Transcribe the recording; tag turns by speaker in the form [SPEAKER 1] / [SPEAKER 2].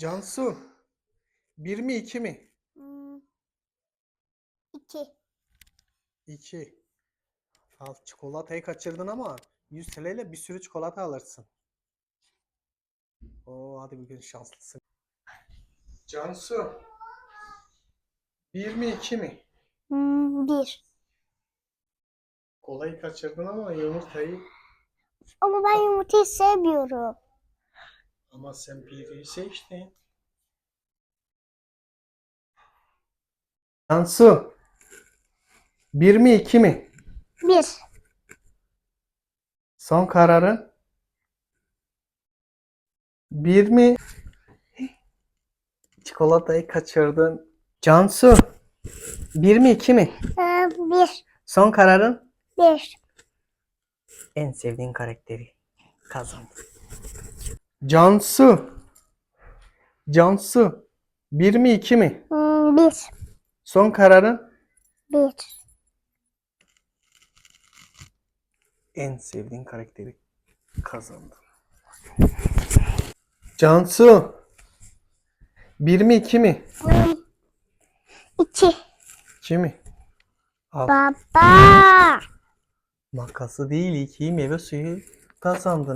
[SPEAKER 1] Cansu. Bir mi iki mi?
[SPEAKER 2] Hmm. İki.
[SPEAKER 1] İki. Al çikolatayı kaçırdın ama 100 TL ile bir sürü çikolata alırsın. Oo hadi bugün şanslısın. Cansu. Bir mi iki mi?
[SPEAKER 2] Hmm, bir.
[SPEAKER 1] Kolayı kaçırdın ama yumurtayı
[SPEAKER 2] Ama ben yumurtayı sevmiyorum.
[SPEAKER 1] Ama sen biri seçtin. Cansu. Bir mi iki mi?
[SPEAKER 2] Bir.
[SPEAKER 1] Son kararın? Bir mi? Çikolatayı kaçırdın. Cansu. Bir mi iki mi?
[SPEAKER 2] Ee, bir.
[SPEAKER 1] Son kararın?
[SPEAKER 2] Bir.
[SPEAKER 1] En sevdiğin karakteri kazandı. Cansu. Cansu. Bir mi iki mi?
[SPEAKER 2] Hmm, bir.
[SPEAKER 1] Son kararın?
[SPEAKER 2] Bir.
[SPEAKER 1] En sevdiğin karakteri kazandı. Cansu. Bir mi iki mi?
[SPEAKER 2] Hmm, iki.
[SPEAKER 1] İki mi? Al.
[SPEAKER 2] Baba.
[SPEAKER 1] Makası değil iki meyve suyu kazandın.